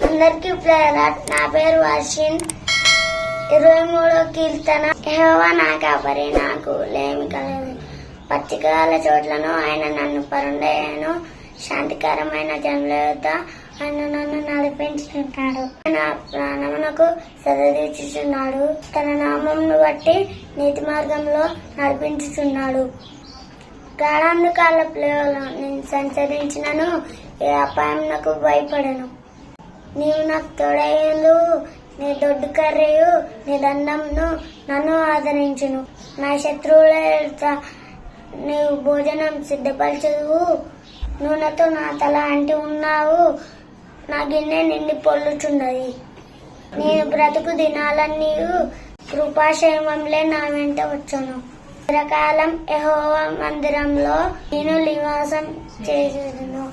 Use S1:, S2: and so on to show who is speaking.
S1: అందరికీ ప్రేరట్ నా పేరు వర్షిన్ ఇరవై మూడో కీర్తన. యెహోవా నా కాపరి నాకు లేమి కలదు. పచ్చికల చోట్లను ఆయన నన్ను పరుండయ్యాను శాంతికరమైన జనుల యొద్ద ఆయన నన్ను నడిపించుకుంటాడు నా ప్రాణమునకు సదదీచుచున్నాడు తన నామంను బట్టి నీతి మార్గంలో నడిపించుచున్నాడు. గాఢాంధకాల ప్లేవలో నేను సంచరించినను. ఏ అపాయమునకు భయపడను. నీవు నాకు తోడయ్యేందు నీ దొడ్డు కర్రయు నీ దండంను నన్ను ఆదరించును. నా శత్రువుల నీవు భోజనం సిద్ధపరచదు నూనెతో నా తల అంటి ఉన్నావు. నా గిన్నె నిండి పొల్లుచున్నది. నేను బ్రతుకు దినాలన్నీ కృపాక్షేమంలే నా వెంట వచ్చును. చిరకాలం యెహోవా మందిరంలో నేను నివాసం చేసేదను